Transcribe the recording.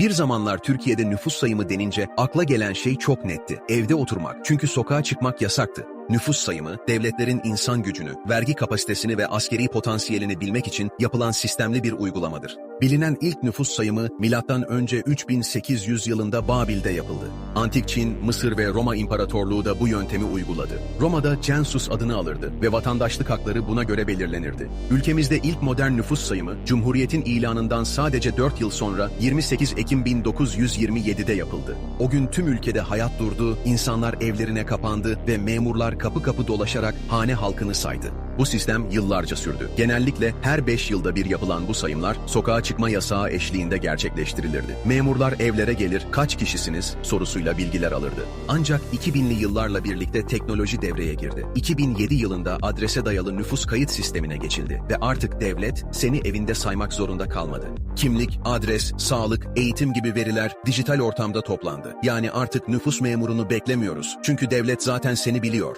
Bir zamanlar Türkiye'de nüfus sayımı denince akla gelen şey çok netti. Evde oturmak. Çünkü sokağa çıkmak yasaktı. Nüfus sayımı, devletlerin insan gücünü, vergi kapasitesini ve askeri potansiyelini bilmek için yapılan sistemli bir uygulamadır. Bilinen ilk nüfus sayımı önce 3800 yılında Babil'de yapıldı. Antik Çin, Mısır ve Roma İmparatorluğu da bu yöntemi uyguladı. Roma'da census adını alırdı ve vatandaşlık hakları buna göre belirlenirdi. Ülkemizde ilk modern nüfus sayımı Cumhuriyet'in ilanından sadece 4 yıl sonra 28 Ekim 1927'de yapıldı. O gün tüm ülkede hayat durdu, insanlar evlerine kapandı ve memurlar kapı kapı dolaşarak hane halkını saydı. Bu sistem yıllarca sürdü. Genellikle her 5 yılda bir yapılan bu sayımlar sokağa çıkma yasağı eşliğinde gerçekleştirilirdi. Memurlar evlere gelir, kaç kişisiniz sorusuyla bilgiler alırdı. Ancak 2000'li yıllarla birlikte teknoloji devreye girdi. 2007 yılında adrese dayalı nüfus kayıt sistemine geçildi ve artık devlet seni evinde saymak zorunda kalmadı. Kimlik, adres, sağlık, eğitim gibi veriler dijital ortamda toplandı. Yani artık nüfus memurunu beklemiyoruz. Çünkü devlet zaten seni biliyor.